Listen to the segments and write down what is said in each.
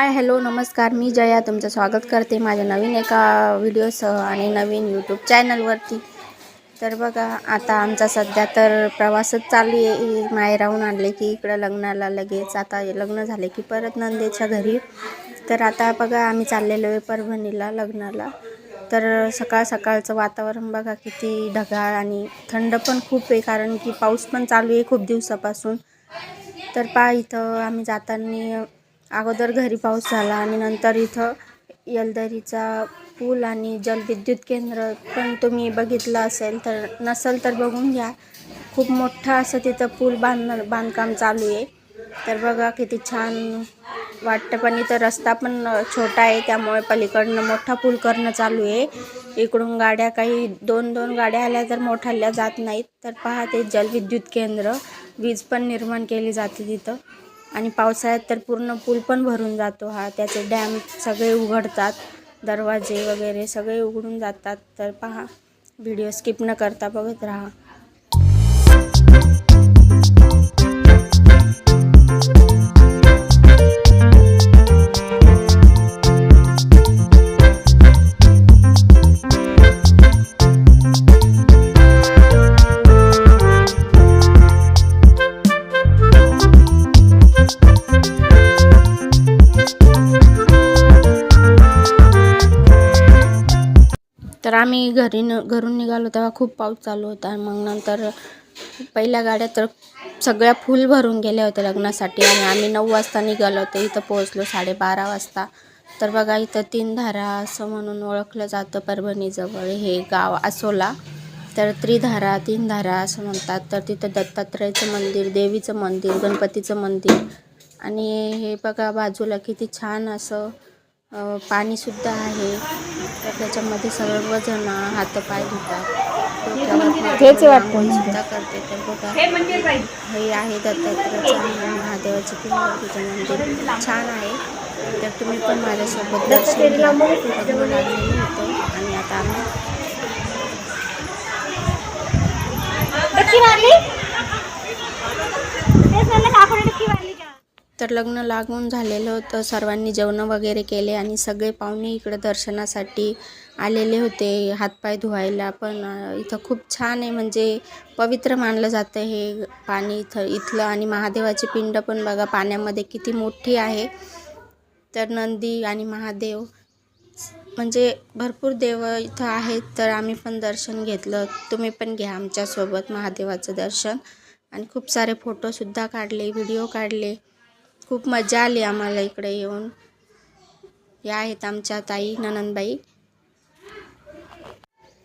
Hi hello नमस्कार. मी जया तुमचं स्वागत करते माझ्या नवीन एका व्हिडिओसह आणि नवीन यूट्यूब चॅनलवरती तर बघा आता आमचा सध्या तर प्रवासच चालू आहे. माहेराहून आणले की इकडं लग्नाला लगेच. आता लग्न झाले की परत नंदेच्या घरी. तर आता बघा आम्ही चाललेलो आहे परभणीला लग्नाला. तर सकाळ सकाळचं वातावरण बघा किती ढगाळ आणि थंड पण खूप आहे कारण की पाऊस पण चालू आहे खूप दिवसापासून. तर पहा इथं आम्ही जाताना अगोदर घरी पाऊस झाला आणि नंतर इथं यलदरीचा पूल आणि जलविद्युत केंद्र पण तुम्ही बघितलं असेल तर नसेल तर बघून घ्या. खूप मोठा असं तिथं पूल बांध बांधकाम चालू आहे. तर बघा किती छान वाटतं. पण इथं रस्ता पण छोटा आहे त्यामुळे पलीकडनं मोठा पूल करणं चालू आहे. इकडून गाड्या काही दोन दोन गाड्या आल्या तर मोठाल्या जात नाहीत. तर पहा ते जलविद्युत केंद्र वीज पण निर्माण केली जाते तिथं. आणि पावसाळ्यात तर पूर्ण पूल पण भरून जातो हा. त्याचे डॅम सगळे उघडतात दरवाजे वगैरे सगळे उघडून जातात. तर पहा व्हिडिओ स्किप न करता बघत राहा. तर आम्ही घरी न घरून निघालो तेव्हा खूप पाऊस चालू होता. मग नंतर पहिल्या गाड्या तर सगळ्या फुल भरून गेल्या होत्या लग्नासाठी आणि आम्ही नऊ वाजता निघालो होतो. इथं पोहोचलो साडेबारा वाजता. तर बघा इथं तीन धारा असं म्हणून ओळखलं जातं परभणीजवळ. हे गाव असोला तर त्रिधारा तीन धारा असं म्हणतात. तर तिथं दत्तात्रयाचं मंदिर देवीचं मंदिर गणपतीचं मंदिर. आणि हे बघा बाजूला किती छान असं पाणीसुद्धा आहे. तर त्याच्यामध्ये सर्वजण हातपाय धुतात. तेच सुद्धा करते. तर बघा हे आहे दत्तात्रयाचं महादेवाचं पिंड मंदिर. छान आहे. तर तुम्ही पण माझ्यासोबत दर्शन लागलेलं होतं आणि आता आम्ही तर लग्न लागून झालेलं होतं. सर्वांनी जेवणं वगैरे केले आणि सगळे पाहुणे इकडं दर्शनासाठी आलेले होते. हातपाय धुवायला पण इथं खूप छान आहे. म्हणजे पवित्र मानलं जातं हे पाणी इथं इथलं. आणि महादेवाची पिंड पण बघा पाण्यामध्ये किती मोठी आहे. तर नंदी आणि महादेव म्हणजे भरपूर देव इथं आहेत. तर आम्ही पण दर्शन घेतलं. तुम्ही पण घ्या आमच्यासोबत महादेवाचं दर्शन. आणि खूप सारे फोटोसुद्धा काढले व्हिडिओ काढले. खूप मजा आली आम्हाला इकडे येऊन. या आहेत आमच्या ताई ननंदबाई.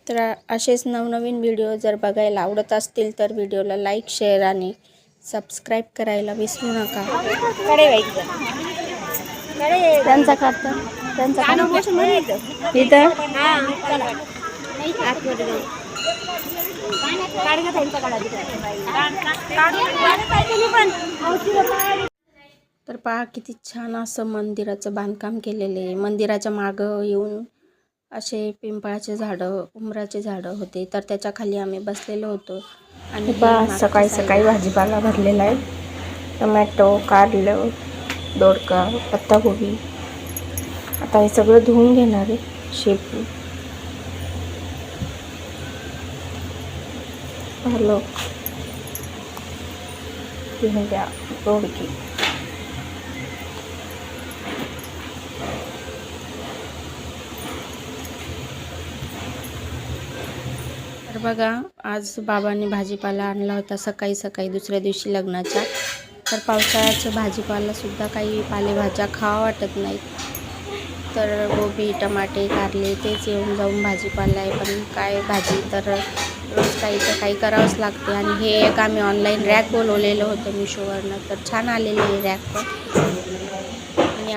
तर असेच नवनवीन व्हिडिओ जर बघायला आवडत असतील तर व्हिडिओला लाईक शेअर आणि सबस्क्राईब करायला विसरू नका. त्यांचा त्यांचा इथं. तर पहा किती छान असं मंदिराचं बांधकाम केलेलं आहे. मंदिराच्या मागं येऊन असे पिंपळाचे झाडं उमराचे झाडं होते. तर त्याच्याखाली आम्ही बसलेलो होतो. आणि सकाळी सकाळी भाजीपाला भरलेला आहे. टमॅटो कारलं दोडका पत्ताकोबी. आता हे सगळं धुवून घेणार आहे शेपू पालक भेंड्या दोडकी. तर बघा आज बाबांनी भाजीपाला आणला होता सकाळी सकाळी दुसऱ्या दिवशी लग्नाच्या. तर पावसाळ्याचं भाजीपालासुद्धा काही पालेभाज्या खावा वाटत नाहीत. तर गोबी टमाटे कारले तेच येऊन जाऊन भाजीपाला आहे. पण काय भाजी? तर रोज काही तर काही करावंच लागते. आणि हे एक आम्ही ऑनलाईन रॅक बोलवलेलं होतं मिशोवरनं. तर छान आलेलं आहे रॅक पण